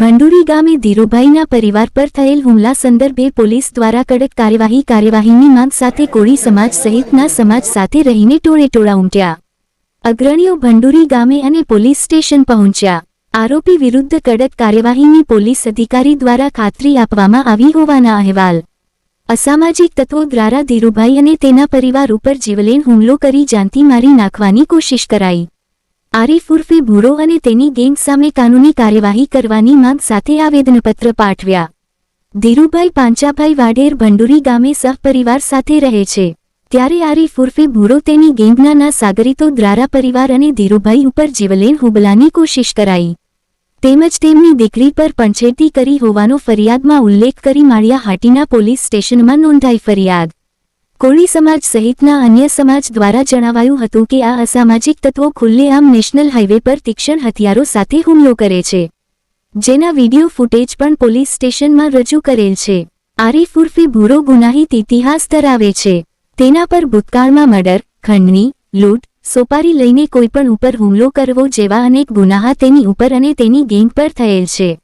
ભંડુરી ગામે ધીરુભાઈના પરિવાર પર થયેલ હુમલા સંદર્ભે પોલીસ દ્વારા કડક કાર્યવાહી કાર્યવાહીની માંગ સાથે કોળી સમાજ સહિતના સમાજ સાથે રહીને ટોળેટોળા ઉમટ્યા. અગ્રણીઓ ભંડુરી ગામે અને પોલીસ સ્ટેશન પહોંચ્યા. આરોપી વિરુદ્ધ કડક કાર્યવાહીની પોલીસ અધિકારી દ્વારા ખાતરી આપવામાં આવી હોવાના અહેવાલ. અસામાજિક તત્વો દ્વારા ધીરુભાઈ અને તેના પરિવાર ઉપર જીવલેણ હુમલો કરી જાનથી મારી નાખવાની કોશિશ કરાઈ. આરીફ ઉર્ફે ભૂરો અને તેની ગેંગ સામે કાનૂની કાર્યવાહી કરવાની માંગ સાથે આવેદનપત્ર પાઠવ્યા. ધીરુભાઈ પાંચાભાઈ વાડેર ભંડુરી ગામે સહપરિવાર સાથે રહે છે. ત્યારે આરીફ ઉર્ફે ભૂરો તેની ગેંગના સાગરીતો દ્વારા પરિવાર અને ધીરુભાઈ ઉપર જીવલેણ હુબલાની કોશિશ કરાઈ. તેમજ તેમની દીકરી પર પંછેડતી કરી હોવાનો ફરિયાદમાં ઉલ્લેખ કરી માળિયા હાટીના પોલીસ સ્ટેશનમાં નોંધાઈ ફરિયાદ. કોળી સમાજ સહિતના અન્ય સમાજ દ્વારા જણાવાયું હતું કે આ અસામાજિક તત્વો ખુલ્લેઆમ નેશનલ હાઇવે પર તીક્ષ્ણ હથિયારો સાથે હુમલો કરે છે. જેના વીડિયો ફૂટેજ પણ પોલીસ સ્ટેશનમાં રજૂ કરેલ છે. આરીફ ઉર્ફે ભૂરો ગુનાહિત ઇતિહાસ ધરાવે છે. તેના પર ભૂતકાળમાં મર્ડર, ખંડણી, લૂંટ, સોપારી લઈને કોઈપણ ઉપર હુમલો કરવો જેવા અનેક ગુનાહા તેની ઉપર અને તેની ગેંગ પર થયેલ છે.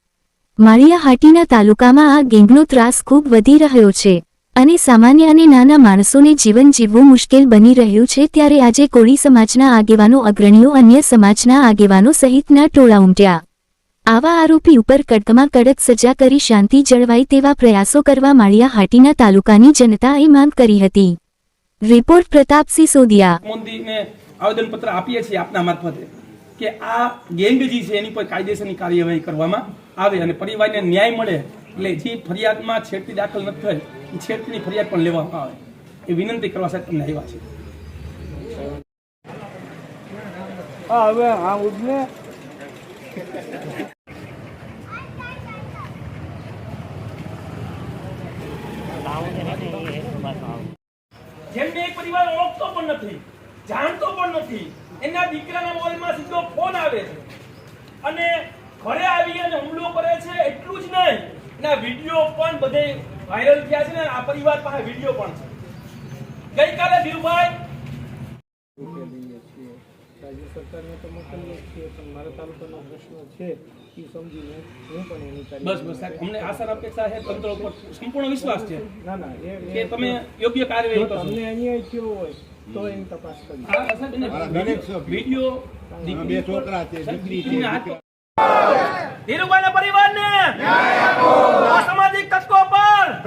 માળિયાહાટીના તાલુકામાં આ ગેંગનો ત્રાસ ખૂબ વધી રહ્યો છે. અને સામાન્ય અને નાના માણસોને જીવન જીવવું મુશ્કેલ બની રહ્યું છે ત્યારે આજે કોળી સમાજના આગેવાનો અગ્રણીઓ અન્ય સમાજના આગેવાનો સહિતના ટોળા ઉમટ્યા. આવા આરોપી ઉપર કડકમાં કડક સજા કરી શાંતિ જળવાય તેવા પ્રયાસો કરવા માળિયા હાટીના તાલુકાની જનતાએ માંગ કરી હતી. રિપોર્ટ પ્રતાપસિંહ સોદિયા. આવેદનપત્ર આપીએ છીએ આપના મારફતે કે આ ગેંગજી છે એની પર કાયદેસરની કાર્યવાહી કરવામાં આવે અને પરિવારને ન્યાય મળે. એટલે જે ફરિયાદમાં છેડતી દાખલ નથી થઈ છેડતીની ફરિયાદ પણ લેવામાં આવે. એ વિનંતી કરવા સાહેબ તમને આવ્યા છે. હા હવે હા ઉઠને જેમને એક પરિવાર ઓળખતો પણ નથી જાણતો પણ નથી એના દીકરાના મોબાઈલમાં સીધો ફોન આવે છે. અને ઘરે આવી અને હુમલો કરે છે એટલું જ નહીં એના વીડિયો પણ બધે વાયરલ થયા છે ને આ પરિવાર પાસે વીડિયો પણ છે. ગઈકાલે ધીરુભાઈ રાજ્ય સરકારને તો મોકલીએ છીએ પણ મારા તાલુકાનો પ્રશ્ન છે એ સમજીને હું પણ એની બસ બસ અમને આશા અપેક્ષા છે તંત્ર ઉપર સંપૂર્ણ વિશ્વાસ છે ના ના એ કે તમે યોગ્ય કાર્યવાહી કરો તમને અન્યાય થયો હોય તો એની તપાસ કરી. વિડીયો- વીડિયો બે છોકરા છે, દીકરી છે, ધીરુભાઈના પરિવારને! ન્યાય તત્વો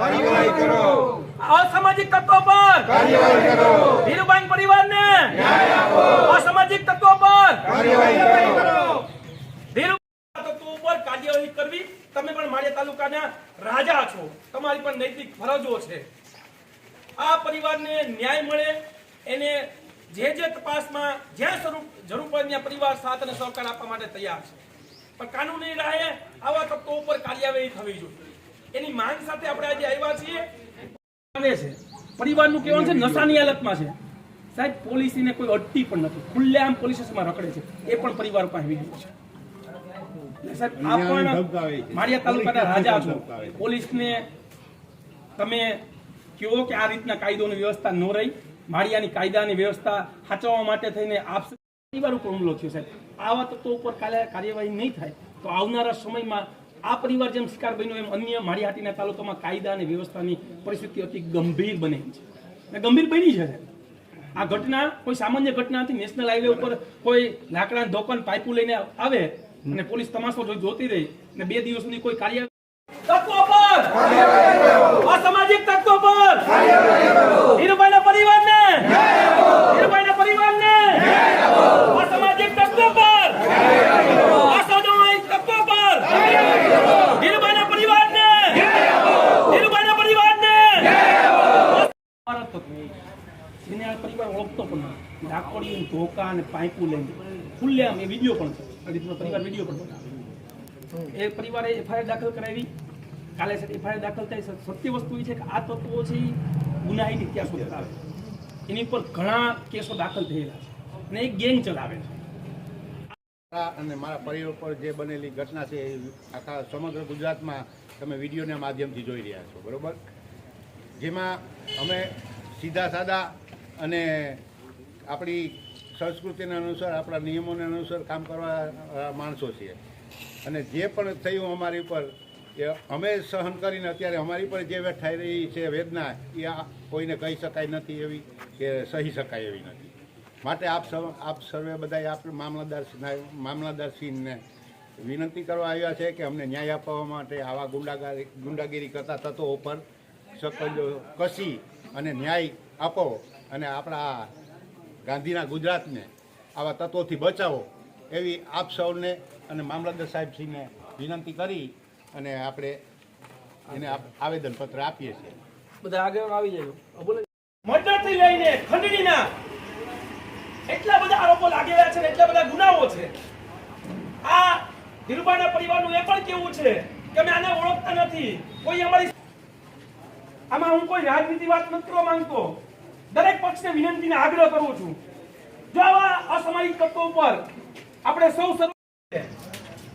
પર અસામાજિક તત્વો પર ધીરુભાઈ પરિવારને અસામાજિક તત્વો પર ધીરુભાઈ તત્વો પર કાર્યવાહી કરવી. તમે પણ માળિયા તાલુકાના રાજા છો. તમારી પણ નૈતિક ફરજો છે. આ પરિવારને ન્યાય મળે. એને જે જે તપાસમાં જ્યાં સ્વરૂપ જરૂર પડે ત્યાં પરિવાર સાથ અને સહકાર આપવા માટે તૈયાર છે. પણ કાનૂની રાહે આવા તત્વો ઉપર કાર્યવાહી થવી જોઈએ. એની માંગ સાથે આપણે આજે આવ્યા છીએ. આવે છે. પરિવારનું કહેવાનું છે નશાની હાલતમાં છે. સાહેબ પોલીસીને કોઈ અડતી પણ નથી. ખુલ્લેઆમ પોલીસ સ્ટેશનમાં રખડે છે. એ પણ પરિવાર પાસે વીડિયો છે. સાહેબ આ છે. માળિયા તાલુકાના રાજા છો. પોલીસને તમે કહો કે આ રીતના કાયદોની વ્યવસ્થા ન રહી? માળિયાની કાયદાની વ્યવસ્થા સાચવવા માટે થઈને આપ પરિવાર ઉપર હુમલો થયો સાહેબ. આવા તત્વો ઉપર કાર્યવાહી નહીં થાય. તો આવનારા સમયમાં આ પરિવાર જેમ શિકાર બન્યો એમ અન્ય માળિયાહાટીના તાલુકામાં કાયદા અને વ્યવસ્થાની પરિસ્થિતિ અતિ ગંભીર બને છે. અને ગંભીર બની છે. આ ઘટના કોઈ સામાન્ય ઘટના નથી. નેશનલ હાઈવે ઉપર કોઈ લાકડા ધોકન પાઇપો લઈને આવે અને પોલીસ તમાશો જો- જોતી રહી અને બે દિવસ સુધી કોઈ કાર્ય તત્વો પર! અસામાજિક તત્વો પર ધીરુભાઈના પરિવારને ધીરુભાઈના પરિવારને અસામાજિક તત્વો પર અસામાજિક તત્વો પર ધીરુભાઈના પરિવારને ધીરુભાઈના પરિવારને અમારા તત્વો જેને આ પરિવાર ઓળખતો પણ નથી લાકડીઓ ધોકા અને પાઇપું લઈને. ખુલ્લે આમ એ વીડિયો પણ આ પરિવાર વીડિયો પણ એ પરિવારે એફઆઈઆર દાખલ કરાવી. કાલે એફઆઈઆર દાખલ થઈ સત્ય વસ્તુ એ છે કે આ તત્વો છે ગુનાહિત ઇતિહાસો છે. એની ઉપર ઘણા કેસો દાખલ થયેલા છે. અને એ ગેંગ ચલાવે છે. અને મારા પરિવાર પર જે બનેલી ઘટના છે, એ આખા સમગ્ર ગુજરાતમાં તમે વિડીયોના માધ્યમથી જોઈ રહ્યા છો. બરાબર? જેમાં અમે સીધા સાદા અને આપણી સંસ્કૃતિના અનુસાર, આપણા નિયમોને અનુસાર કામ કરવા માણસો છીએ. અને જે પણ થયું અમારી ઉપર, એ અમે સહન કરીને અત્યારે અમારી પર જે વેઠાઈ રહી છે વેદના, એ કોઈને કહી શકાય નથી એવી કે સહી શકાય એવી નથી. માટે આપ સૌ આપ સર્વે બધાએ આપણે મામલતદાર મામલતદારશ્રીને વિનંતી કરવા આવ્યા છે કે અમને ન્યાય અપાવવા માટે આવા ગુંડાગારી, ગુંડાગીરી કરતા તત્વો ઉપર સકંજો કસી અને ન્યાય આપો. અને આપણા ગાંધીના ગુજરાતને આવા તત્વોથી બચાવો એવી આપ સૌને અને મામલતદાર સાહેબશ્રીને વિનંતી કરી અને આપણે એને આવેદનપત્ર આપીએ છીએ. બધા આગળ આવી જાય બોલે મર્ડરથી લઈને ખંડણીના એટલા બધા આરોપો લાગેલા છે એટલા બધા ગુનાઓ છે. આ ધીરુભાઈના પરિવારનું એ પણ કેવું છે કે અમે આને ઓળખતા નથી. કોઈ અમારી આમાં હું કોઈ રાજનીતિ વાત નથી કરવા માંગતો. દરેક પક્ષને વિનંતીને આગ્રહ કરું છું. જો આવા અસામાજિક તત્વો ઉપર આપણે સૌ શરૂ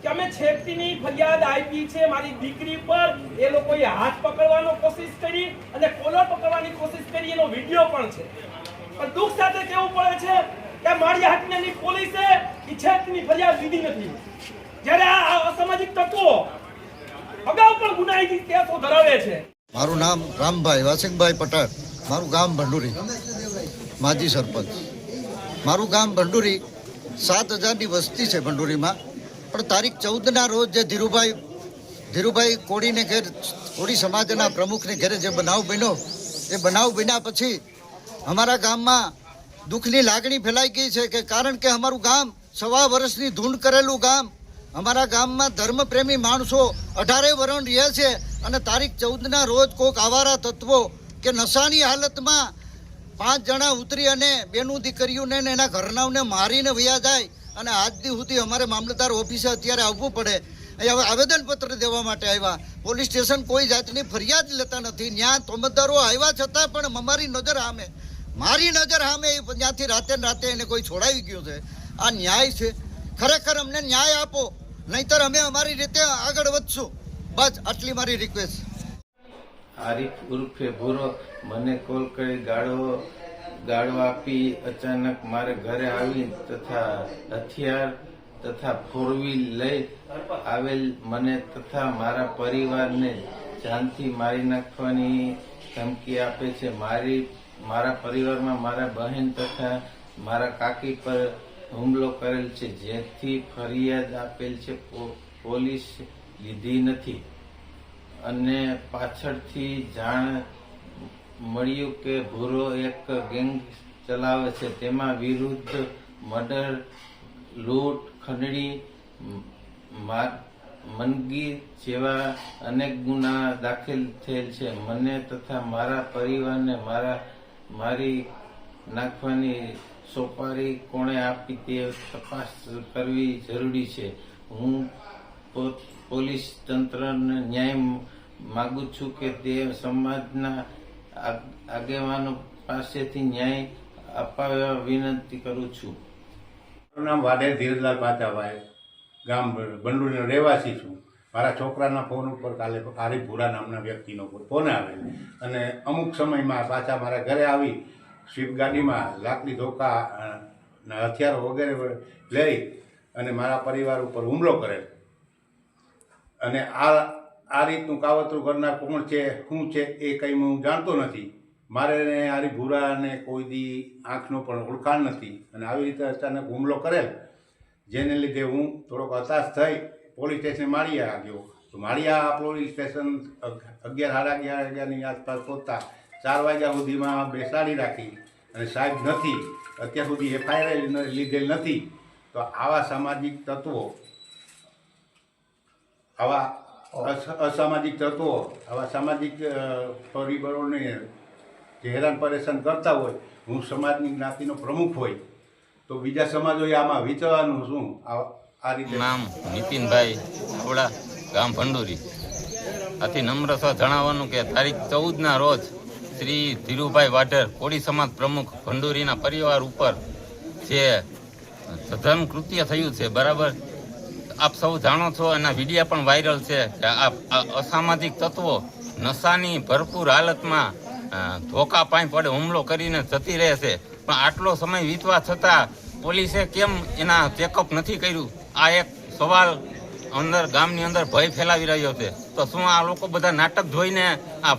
કે અમે છેડતીની ફરિયાદ આપી છે, મારી દીકરી પર એ લોકોએ હાથ પકડવાનો કોશિશ કરી અને કોલર પકડવાની કોશિશ કરી, એનો વીડિયો પણ છે. પણ દુઃખ સાથે કહેવું પડે છે કે મારી હાથની પોલીસે ઈ છેડતીની ફરિયાદ લીધી નથી. જ્યારે આ અસામાજિક તત્વો અગાઉ પણ ગુનાહિત કેસો ધરાવે છે. મારું નામ રામભાઈ વાસિંગભાઈ પટેલ. મારું ગામ ભંડુરી. માજી સરપંચ. મારું ગામ ભંડુરી સાત હજારની વસ્તી છે ભંડુરીમાં. પણ તારીખ ચૌદના રોજ જે ધીરુભાઈ ધીરુભાઈ કોડીને ઘેર, કોડી સમાજના પ્રમુખને ઘેરે જે બનાવ બન્યો, એ બનાવ બન્યા પછી અમારા ગામમાં દુઃખની લાગણી ફેલાઈ ગઈ છે કે કારણ કે અમારું ગામ સવા વર્ષની ધૂંઢ કરેલું ગામ. અમારા ગામમાં ધર્મપ્રેમી માણસો અઢારે વરણ રહે છે અને તારીખ ચૌદના રોજ કોઈક આવારા તત્વો કે નશાની હાલતમાં પાંચ જણા ઉતરી અને બેનું દીકરીઓને એના ઘરનાઓને મારીને વયા જાય અને આજ સુધી અમારે મામલતદાર ઓફિસે અત્યારે આવવું પડે. હવે આવેદનપત્ર દેવા માટે આવ્યા. પોલીસ સ્ટેશન કોઈ જાતની ફરિયાદ લેતા નથી. ત્યાં તોમતદારો આવ્યા છતાં પણ અમારી નજર સામે. મારી નજર સામે એ ત્યાંથી રાતે રાતે એને કોઈ છોડાવી ગયું છે. આ ન્યાય છે. ખરેખર અમને ન્યાય આપો. નહીતર અમે અમારી રીતે આગળ વધશું. બસ, આટલી મારી રિક્વેસ્ટ આરીફ ઉર્ફે ભૂરો, મને કોલ કરી ગાળો ગાળો આપી અચાનક મારે ઘરે આવી તથા હથિયાર તથા ફોર લઈ આવેલ મને તથા મારા પરિવારને જાનથી મારી નાખવાની ધમકી આપે છે. મારી, મારા પરિવારમાં મારા બહેન તથા મારા કાકી પર હુમલો કરેલ છે. જેથી ફરિયાદ આપેલ છે. પોલીસ લીધી નથી. અને પાછળથી જાણ મળ્યું કે ભૂરો એક ગેંગ ચલાવે છે. તેમાં વિરુદ્ધ મર્ડર, લૂંટ, ખંડણી મનગી જેવા અનેક ગુના દાખલ થયેલ છે. મને તથા મારા પરિવારને મારા, મારી નાખવાની સોપારી કોણે આપી તે તપાસ કરવી જરૂરી છે. હું પો- પોલીસ તંત્રને ન્યાય માગું છું કે તે સમાજના આગેવાનો પાસેથી ન્યાય અપાવવા વિનંતી કરું છું. મારું નામ વાડે ધીરજલાલ પાચાભાઈ ગામ બંડુરીનો રહેવાસી છું. મારા છોકરાના ફોન ઉપર કાલે આરી ભૂરા નામના વ્યક્તિનો ફોન આવેલ. અને અમુક સમયમાં પાછા મારા ઘરે આવી સ્વિફ્ટ ગાડીમાં લાકડી ધોકા હથિયારો વગેરે લઈ અને મારા પરિવાર ઉપર હુમલો કરેલ. અને આ આ રીતનું કાવતરું કરનાર કોણ છે, શું છે, એ કંઈ હું જાણતો નથી. મારે આરી ભૂરાને કોઈ દી આંખનો પણ ઓળખાણ નથી. અને આવી રીતે અચાનક હુમલો કરેલ, જેને લીધે હું થોડોક હતાશ થઈ, પોલીસ સ્ટેશન માળિયા ગયો તો માળિયા પોલીસ સ્ટેશન અગિયાર સાડા અગિયાર અગિયારની આસપાસ પહોંચતા ચાર વાગ્યા સુધીમાં બેસાડી રાખી. અને સાહેબ નથી, અત્યાર સુધી એફઆઈઆર લીધેલ નથી. તો આવા સામાજિક તત્વો આવા અસામાજિક તત્વો આવા સામાજિક પરિબળોને જે હેરાન પરેશાન કરતા હોય હું સમાજની જ્ઞાતિનો પ્રમુખ હોય તો બીજા સમાજોએ આમાં વિચારવાનું શું? આ આ રીતે. નામ નીતિનભાઈ આવડા ગામ ભંડુરી. આથી નમ્ર સહ જણાવવાનું કે તારીખ ચૌદના રોજ શ્રી ધીરુભાઈ વાઢેર કોળી સમાજ પ્રમુખ ભંડુરીના પરિવાર ઉપર જે સધન કૃત્ય થયું છે બરાબર? આપ સૌ જાણો છો, એના વિડીયા પણ વાયરલ છે કે આ અસામાજિક તત્વો નશાની ભરપૂર હાલતમાં ધોકા પાઈ પડે, હુમલો કરીને જતી રહે છે. પણ આટલો સમય વીતવા છતાં પોલીસે કેમ એના ચેકઅપ નથી કર્યું? આ એક સવાલ અંદર, ગામની અંદર ભય ફેલાવી રહ્યો છે. તો શું આ લોકો બધા નાટક જોઈને આ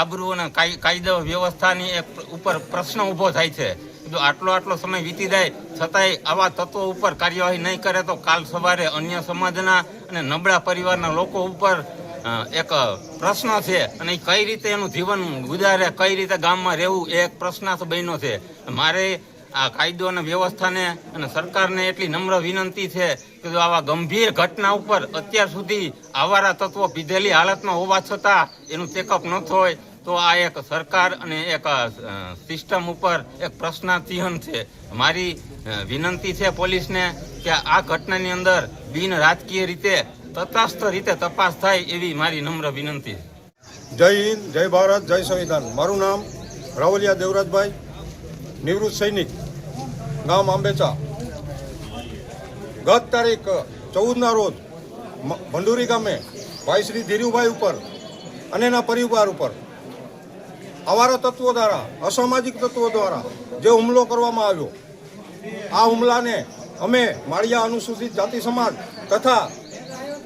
આબરૂ અને કાય- કાયદો વ્યવસ્થાની એક ઉપર પ્રશ્ન ઊભો થાય છે? જો આટલો આટલો સમય વીતી જાય, છતાંય આવા તત્વો ઉપર કાર્યવાહી નહીં કરે તો કાલ સવારે અન્ય સમાજના અને નબળા પરિવારના લોકો ઉપર એક પ્રશ્ન છે. અને કઈ રીતે એનું જીવન ગુજારે, કઈ રીતે ગામમાં રહેવું, એ એક પ્રશ્નાર્થ બન્યો છે. મારે આ કાયદો અને વ્યવસ્થાને અને સરકારને એટલી નમ્ર વિનંતી છે કે જો આવા ગંભીર ઘટના ઉપર અત્યાર સુધી આવારા તત્વો પીધેલી હાલતમાં હોવા છતાં એનું ચેકઅપ ન થાય તો આ એક સરકાર અને એક સિસ્ટમ ઉપર એક પ્રશ્નાર્થ ચિહ્ન છે. મારી વિનંતી છે પોલીસને કે આ ઘટનાની અંદર બિન રાજકીય રીતે તટસ્થ રીતે તપાસ થાય એવી મારી નમ્ર વિનંતી જય હિન્દ, જય ભારત, જય સંવિધાન. મારું નામ રાવલિયા દેવરાજભાઈ, નિવૃત્ત સૈનિક, ગામ આંબેચા. ગત તારીખ ચૌદના રોજ ભંડુરી ગામે ભાઈ શ્રી ધીરુભાઈ ઉપર અને એના પરિવાર ઉપર આવારા તત્વો દ્વારા, અસામાજિક તત્વો દ્વારા જે હુમલો કરવામાં આવ્યો. આ હુમલાને અમે માળિયા અનુસૂચિત જાતિ સમાજ તથા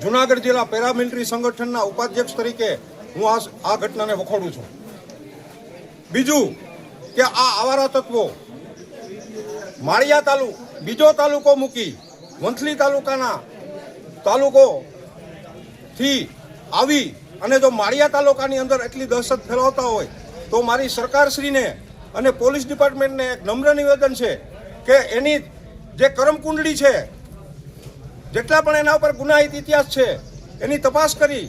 જુનાગઢ જિલ્લા પેરામિલિટરી સંગઠનના ઉપાધ્યક્ષ તરીકે હું આ આ ઘટનાને વખોડું છું. બીજું કે આ આવારા તત્વો માળિયા તાલુ, બીજો તાલુકો મૂકી વંથલી તાલુકાના તાલુકોથી આવી અને જો માળિયા તાલુકાની અંદર એટલી દહેશત ફેલાવતા હોય તો મારી સરકારશ્રીને અને પોલીસ ડિપાર્ટમેન્ટને એક નમ્ર નિવેદન છે કે એની જે કરમકુંડળી છે, જેટલા પણ એના ઉપર ગુનાહિત ઇતિહાસ છે, એની તપાસ કરી,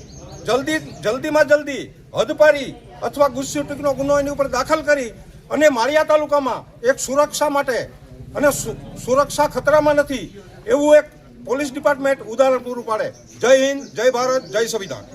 જલ્દી, જલ્દીમાં જલ્દી હદપારી અથવા ગુસ્સી ગુનો એની ઉપર દાખલ કરી અને માળિયા તાલુકામાં એક સુરક્ષા માટે અને સુરક્ષા ખતરામાં નથી, એવું એક પોલીસ ડિપાર્ટમેન્ટ ઉદાહરણ પૂરું પાડે. જય હિન્દ, જય ભારત, જય સંવિધાન.